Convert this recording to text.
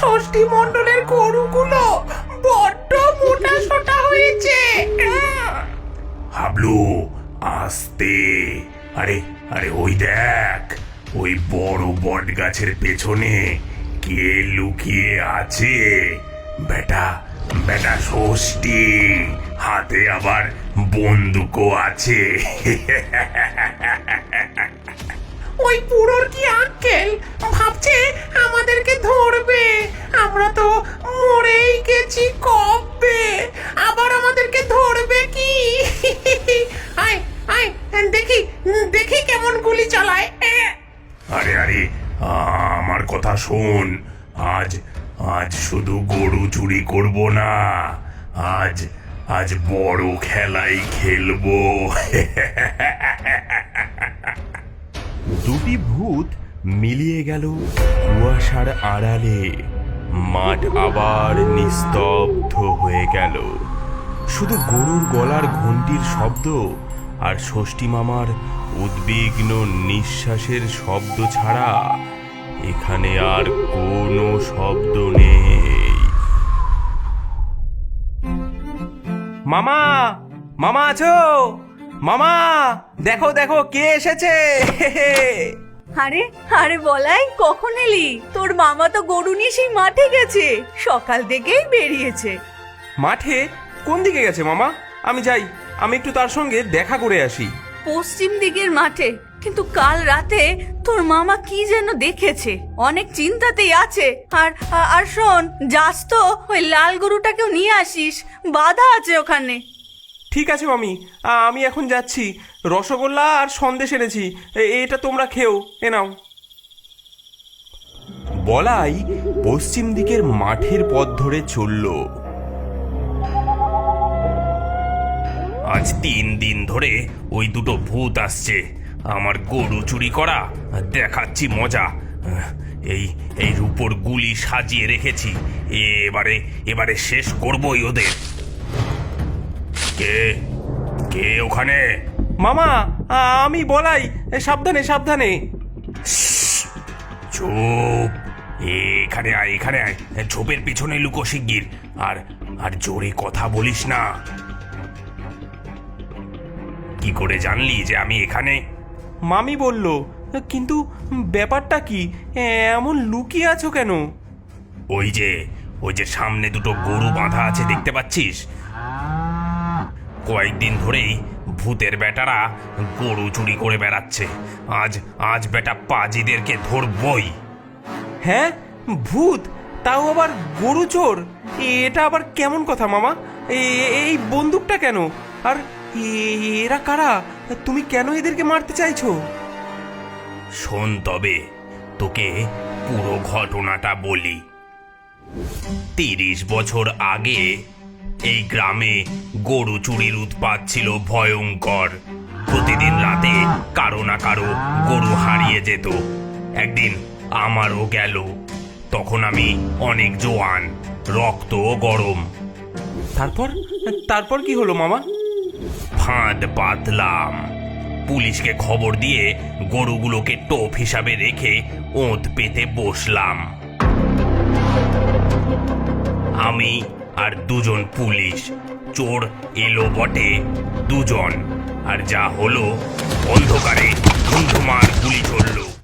ষষ্ঠী মণ্ডলের গরুগুলো বড্ড মোটা সোটা হয়েছে। হাবলু আস্তে। আরে আরে ওই দেখ ওই বড় বট গাছের পেছনে কে লুকিয়ে আছে? বেটা বেটা ষষ্ঠী হাতে আবার বন্দুকও আছে। ওই পুরোর কি আঙ্কেল? ভাবছে ধরবে? আমরা তো মরেই গেছি কবে? আবার আমাদেরকে ধরবে কি? আয় আয় দেখি দেখি কেমন গুলি চালায়। আরে আরে আমার কথা শোন। আজ আজ শুধু গরু চুরি করব না আজ আজ বড় খেলাই খেলব। দুটি ভূত মিলিয়ে গেল কুয়াশার আড়ালে। মাঠ আবার নিস্তব্ধ হয়ে গেল। শুধু গরুর গলার ঘন্টির শব্দ আর ষষ্ঠী মামার উদ্বিগ্ন নিঃশ্বাসের শব্দ ছাড়া এখানে আর কোনো শব্দ নেই। মামা মামা আছো? মামা, দেখো দেখো, কে এসেছে? আরে আরে বলাই কখন এলি? তোর মামা তো গরু নিয়ে সেই মাঠে গেছে। সকাল থেকেই বেরিয়েছে। মাঠে? কোন দিকে গেছে মামা? আমি যাই আমি একটু তার সঙ্গে দেখা করে আসি। পশ্চিম দিকের মাঠে। কিন্তু কাল রাতে তোর মামা কি যেন দেখেছে? অনেক চিন্তাতেই আছে। আর আর শোন যাস তো ওই লাল গরুটাকেও নিয়ে আসিস। বাধা আছে ওখানে। ঠিক আছে মামি আমি এখন যাচ্ছি। রসগোল্লা আর সন্দেশ এনেছি। এটা তোমরা খেও, এ নাও। বলাই পশ্চিম দিকের মাঠের পথ ধরে চলল। আজ তিন দিন ধরে ওই দুটো ভূত আসছে। আমার গরু চুরি করা, দেখাচ্ছি মজা। এই এই রূপোর গুলি সাজিয়ে রেখেছি। এবারে এবারে শেষ করবই ওদের। কে? কে ওখানে? মামা আমি বলাই সাবধানে সাবধানে। চুপ। এখানে আয় এখানে আয়। ঝোপের পিছনে লুকো শিগগির। আর আর জোরে কথা বলিস না। কি করে জানলি যে আমি এখানে? মামি বলল কিন্তু ব্যাপারটা কি? এমন লুকিয়ে আছো কেন? ওই যে ওই যে সামনে দুটো গরু বাঁধা আছে দেখতে পাচ্ছিস? কয়েকদিন ধরেই ভূতের বেটারা গরু চুরি করে বেড়াচ্ছে। আজ আজ বেটা পাজিদেরকে ধরবই। হ্যাঁ? ভূত? তাও আবার গরু চোর? এটা আবার কেমন কথা মামা? এই বন্দুকটা কেন? আর এরা কারা? তুমি কেন এদেরকে মারতে চাইছো? শোন তবে তোকে পুরো ঘটনাটা বলি। তিরিশ বছর আগে এই গ্রামে গরু চুরির উৎপাত ছিল ভয়ঙ্কর। প্রতিদিন রাতে কারও না কারও গরু হারিয়ে যেত। একদিন আমারও গেল। তখন আমি অনেক জোয়ান রক্ত গরম। তারপর? তারপর কি হলো মামা? ফাঁদ পাতলাম। পুলিশকে খবর দিয়ে গরুগুলোকে টোপ হিসাবে রেখে ওঁত পেতে বসলাম। আমি আর দুজন পুলিশ। চোর এলো বটে দুজন। আর যা হলো অন্ধকারে ধুমধুমার গুলি চলল